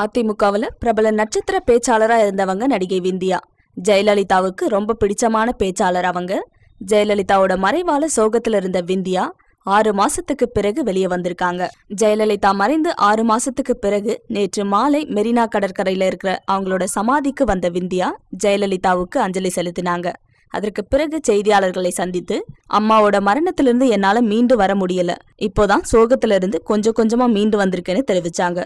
அதிமுகவில் பிரபல நட்சத்திர பேச்சாளராக இருந்தவங்க நடிகை விந்தியா. ஜெயலலிதாவுக்கு ரொம்ப பிடிச்சமான பேச்சாளர் அவங்க. ஜெயலலிதாவோட மறைவால சோகத்தில் இருந்த விந்தியா ஆறு மாசத்துக்கு பிறகு வெளியே வந்திருக்காங்க. ஜெயலலிதா மறைந்து ஆறு மாசத்துக்கு பிறகு நேற்று மாலை மெரினா கடற்கரையில இருக்கிற அவங்களோட சமாதிக்கு வந்த விந்தியா ஜெயலலிதாவுக்கு அஞ்சலி செலுத்தினாங்க. அதற்கு பிறகு செய்தியாளர்களை சந்தித்து அம்மாவோட மரணத்திலிருந்து என்னால மீண்டு வர முடியல. இப்போதான் சோகத்திலிருந்து கொஞ்சம் கொஞ்சமா மீண்டு வந்திருக்கேன்னு தெரிவிச்சாங்க.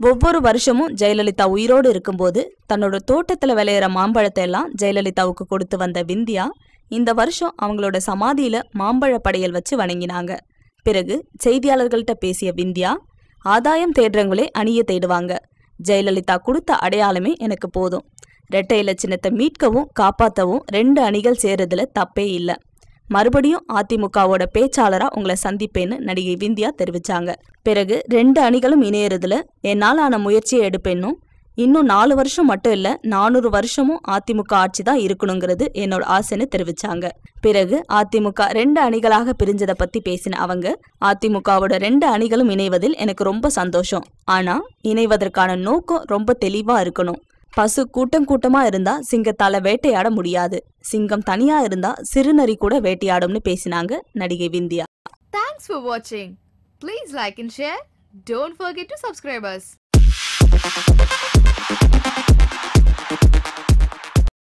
ஒவ்வொரு வருஷமும் ஜெயலலிதா உயிரோடு இருக்கும்போது தன்னோட தோட்டத்துல விளையிற மாம்பழத்தை எல்லாம் ஜெயலலிதாவுக்கு கொடுத்து வந்த விந்தியா இந்த வருஷம் அவங்களோட சமாதியில மாம்பழ படையல் வச்சு வணங்கினாங்க. பிறகு செய்தியாளர்கள்ட்ட பேசிய விந்தியா ஆதாயம் தேடுறவங்களே அணிய தேடுவாங்க. ஜெயலலிதா கொடுத்த அடையாளமே எனக்கு போதும். ரெட்டை இலச்சினத்தை மீட்கவும் காப்பாற்றவும் ரெண்டு அணிகள் சேருறதுல தப்பே இல்லை. மறுபடியும் அதிமுகவோட பேச்சாளராக உங்களை சந்திப்பேன்னு நடிகை விந்தியா தெரிவித்தாங்க பிறகு ரெண்டு அணிகளும் இணையறதுல என்னால் ஆன முயற்சியை எடுப்பேன்னும் இன்னும் நாலு வருஷம் மட்டும் இல்லை நானூறு வருஷமும் அதிமுக ஆட்சி தான் இருக்கணுங்கிறது என்னோட ஆசைன்னு தெரிவிச்சாங்க. பிறகு அதிமுக ரெண்டு அணிகளாக பிரிஞ்சதை பற்றி பேசின அவங்க அதிமுகவோட ரெண்டு அணிகளும் இணைவதில் எனக்கு ரொம்ப சந்தோஷம். ஆனால் இணைவதற்கான நோக்கம் ரொம்ப தெளிவாக இருக்கணும். பசு கூட்டம் கூட்டமா இருந்தா சிங்கத்தால வேட்டையாட முடியாது. சிங்கம் தனியா இருந்தா சிறுநரி கூட வேட்டையாடும்னு பேசினாங்க நடிகை விந்தியா. தேங்க்ஸ் ஃபார் வாட்சிங் please like like share don't forget to to subscribe us.